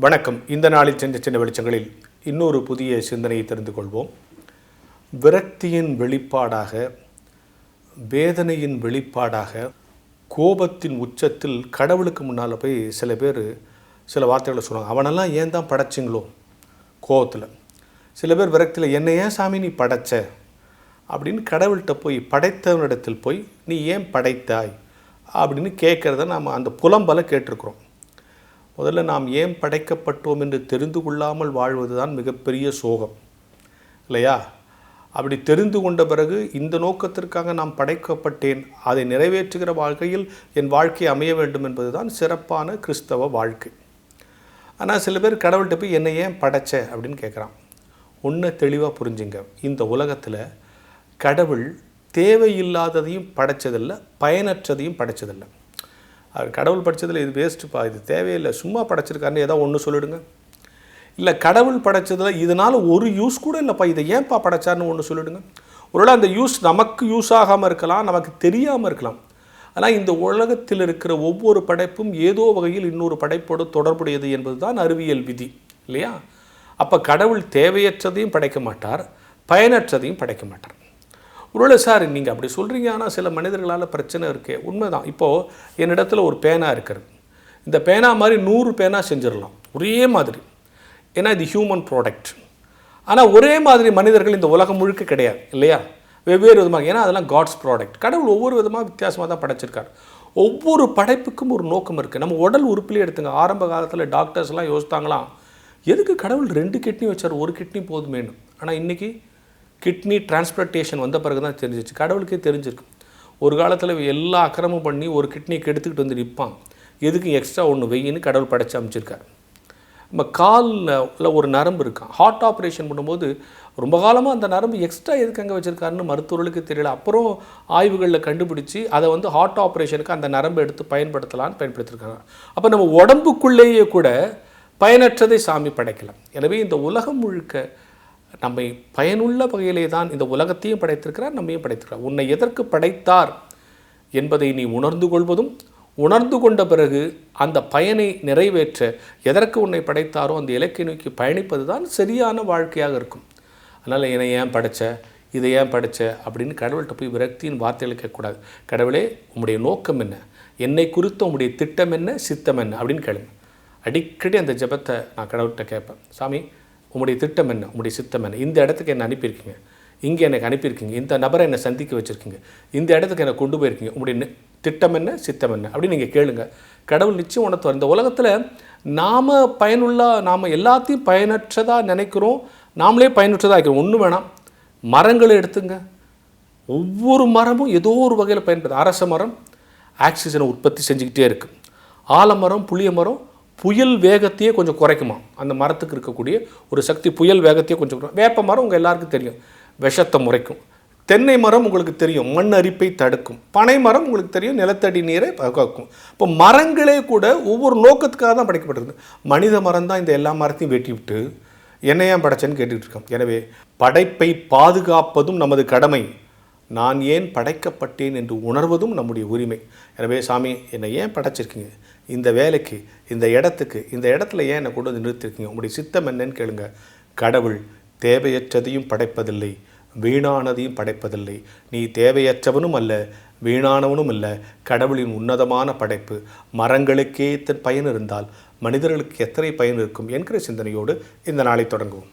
வணக்கம். இந்த நாளில் சென்ற சின்ன வெளிச்சங்களில் இன்னொரு புதிய சிந்தனையை தெரிந்து கொள்வோம். விரக்தியின் வெளிப்பாடாக வேதனையின் வெளிப்பாடாக கோபத்தின் உச்சத்தில் கடவுளுக்கு முன்னால் போய் சில பேர் சில வார்த்தைகளை சொல்லுவாங்க. அவனெல்லாம் ஏன் தான் படைச்சிங்களோ? கோபத்தில் சில பேர் விரக்தியில் என்னை ஏன் சாமி நீ படைச்ச? அப்படின்னு கடவுள்கிட்ட போய் படைத்தவனிடத்தில் போய் நீ ஏன் படைத்தாய்? அப்படின்னு கேட்குறத நாம் அந்த புலம்பலை கேட்டிருக்கிறோம். முதல்ல நாம் ஏன் படைக்கப்பட்டோம் என்று தெரிந்து கொள்ளாமல் வாழ்வது தான் மிகப்பெரிய சோகம். இல்லையா? அப்படி தெரிந்து கொண்ட பிறகு இந்த நோக்கத்திற்காக நாம் படைக்கப்பட்டேன் அதை நிறைவேற்றுகிற வாழ்க்கையில் என் வாழ்க்கை அமைய வேண்டும் என்பதுதான் சிறப்பான கிறிஸ்தவ வாழ்க்கை. ஆனால் சில பேர் கடவுள்கிட்ட போய் என்னை ஏன் படைச்ச? அப்படின்னு கேட்குறான் ஒன்று தெளிவாக புரிஞ்சுங்க. இந்த உலகத்தில் கடவுள் தேவையில்லாததையும் படைச்சதில்லை பயனற்றதையும் படைச்சதில்லை. அவர் கடவுள் படித்ததில் இது வேஸ்ட்டுப்பா இது தேவையில்லை. சும்மா படைச்சிருக்காருன்னு ஏதோ ஒன்று சொல்லிடுங்க. இல்லை கடவுள் படைச்சதில் இதனால் ஒரு யூஸ் கூட இல்லைப்பா. இதை ஏன்ப்பா படைச்சார்னு ஒன்று சொல்லிடுங்க. ஒருவேளை அந்த யூஸ் நமக்கு யூஸ் ஆகாமல் இருக்கலாம் நமக்கு தெரியாமல் இருக்கலாம். ஆனால் இந்த உலகத்தில் இருக்கிற ஒவ்வொரு படைப்பும் ஏதோ வகையில் இன்னொரு படைப்போடு தொடர்புடையது என்பது தான் அறிவியல் விதி இல்லையா? அப்போ கடவுள் தேவையற்றதையும் படைக்க மாட்டார் பயனற்றதையும் படைக்க மாட்டார். ஒருவேளை சார் நீங்கள் அப்படி சொல்கிறீங்க ஆனால் சில மனிதர்களால் பிரச்சனை இருக்கே. உண்மைதான். இப்போது என்னிடத்துல ஒரு பேனா இருக்கிறது இந்த பேனா மாதிரி நூறு பேனா செஞ்சிடலாம். ஒரே மாதிரி. ஏன்னா இது ஹியூமன் ப்ராடக்ட் ஆனால் ஒரே மாதிரி மனிதர்கள் இந்த உலகம் முழுக்க கிடையாது இல்லையா? வெவ்வேறு விதமாக. ஏன்னா அதெல்லாம் காட்ஸ் ப்ராடக்ட் கடவுள் ஒவ்வொரு விதமாக வித்தியாசமாக தான் படைச்சிருக்கார். ஒவ்வொரு படைப்புக்கும் ஒரு நோக்கம் இருக்குது நம்ம உடல் உறுப்பிலே எடுத்துங்க. ஆரம்ப காலத்தில் டாக்டர்ஸ்லாம் யோசித்தாங்களாம் எதுக்கு கடவுள் ரெண்டு கிட்னி வச்சார்? ஒரு கிட்னி போதுமேனு ஆனால் இன்றைக்கி கிட்னி டிரான்ஸ்பிளண்டேஷன் வந்த பிறகு தான் தெரிஞ்சிச்சு. கடவுளுக்கே தெரிஞ்சிருக்கு. ஒரு காலத்தில் எல்லா அக்கிரமும் பண்ணி ஒரு கிட்னியை கெடுத்துக்கிட்டு வந்து நிற்பான் எதுக்கு எக்ஸ்ட்ரா ஒன்று வெயின்னு கடவுள் படைச்சு அமைச்சிருக்கார். நம்ம காலில் ஒரு நரம்பு இருக்கான் ஹார்ட் ஆப்ரேஷன் பண்ணும்போது ரொம்ப காலமாக அந்த நரம்பு எக்ஸ்ட்ரா எதுக்கு அங்கே வச்சுருக்காருன்னு மருத்துவர்களுக்கு தெரியல. அப்புறம் ஆய்வுகளில் கண்டுபிடிச்சி அதை வந்து ஹார்ட் ஆப்ரேஷனுக்கு அந்த நரம்பை எடுத்து பயன்படுத்தலான்னு பயன்படுத்தியிருக்காங்க அப்போ நம்ம உடம்புக்குள்ளேயே கூட பயனற்றதை சாமி படைக்கலாம் எனவே இந்த உலகம் முழுக்க நம்மை பயனுள்ள வகையிலே தான் இந்த உலகத்தையும் படைத்திருக்கிறார் நம்மையும் படைத்திருக்கிறார். உன்னை எதற்கு படைத்தார் என்பதை நீ உணர்ந்து கொள்வதும் உணர்ந்து கொண்ட பிறகு அந்த பயனை நிறைவேற்ற எதற்கு உன்னை படைத்தாரோ அந்த இலக்கை நோக்கி பயணிப்பது தான் சரியான வாழ்க்கையாக இருக்கும். அதனால் என்னை ஏன் படைச்ச இதை ஏன் படைச்ச அப்படின்னு கடவுள்கிட்ட போய் விரக்தியின் வார்த்தைகளை கேட்கக்கூடாது. கடவுளே உம்முடைய நோக்கம் என்ன? என்னை குறித்த உம்முடைய திட்டம் என்ன சித்தம் என்ன? அப்படின்னு கேளுங்க. அடிக்கடி அந்த ஜெபத்தை நான் கடவுள்கிட்ட கேட்பேன். சாமி உங்களுடைய திட்டம் என்ன? உங்களுடைய சித்தம் என்ன? இந்த இடத்துக்கு என்னை அனுப்பியிருக்கீங்க. இங்கே எனக்கு அனுப்பியிருக்கீங்க. இந்த நபரை என்னை சந்திக்க வச்சுருக்கீங்க. இந்த இடத்துக்கு என்னை கொண்டு போயிருக்கீங்க. உங்களுடைய நி- திட்டம் என்ன? சித்தம் என்ன? அப்படின்னு நீங்கள் கேளுங்க. கடவுள் நிச்சயம் உணர்த்துவார் இந்த உலகத்தில் நாம் பயனுள்ள நாம் எல்லாத்தையும் பயனற்றதாக நினைக்கிறோம். நாமளே பயனற்றதாக இருக்கிறோம் ஒன்று வேணாம். மரங்களை எடுத்துங்க. ஒவ்வொரு மரமும் ஏதோ ஒரு வகையில் பயன்படுது. அரச மரம் ஆக்சிஜனை உற்பத்தி செஞ்சுக்கிட்டே இருக்குது ஆலமரம் புளிய மரம் புயல் வேகத்தையே கொஞ்சம் குறைக்குமா? அந்த மரத்துக்கு இருக்கக்கூடிய ஒரு சக்தி புயல் வேகத்தையே கொஞ்சம் குறை- வேப்ப மரம் உங்கள் எல்லாருக்கும் தெரியும். விஷத்தை முறைக்கும். தென்னை மரம் உங்களுக்கு தெரியும். மண் அரிப்பை தடுக்கும். பனை மரம் உங்களுக்கு தெரியும். நிலத்தடி நீரை காக்கும் இப்போ மரங்களே கூட ஒவ்வொரு நோக்கத்துக்காக தான் படைக்கப்பட்டிருக்கு. மனித மரம் தான் இந்த எல்லா மரத்தையும் வெட்டி விட்டு என்ன ஏன் படைச்சேன்னு கேட்டுக்கிட்டு இருக்கோம். எனவே படைப்பை பாதுகாப்பதும் நமது கடமை. நான் ஏன் படைக்கப்பட்டேன் என்று உணர்வதும் நம்முடைய உரிமை. எனவே சாமி என்னை ஏன் படைச்சிருக்கீங்க? இந்த வேலைக்கு இந்த இடத்துக்கு இந்த இடத்துல ஏன் என்னை கொண்டு வந்து நிறுத்திருக்கீங்க? உங்களுடைய சித்தம் என்னன்னு கேளுங்க. கடவுள் தேவையற்றதையும் படைப்பதில்லை வீணானதையும் படைப்பதில்லை. நீ தேவையற்றவனும் அல்ல வீணானவனும் அல்ல. கடவுளின் உன்னதமான படைப்பு மரங்களுக்கே இத்தனை பயன் இருந்தால் மனிதர்களுக்கு எத்தனை பயன் இருக்கும் என்கிற சிந்தனையோடு இந்த நாளை தொடங்குவோம்.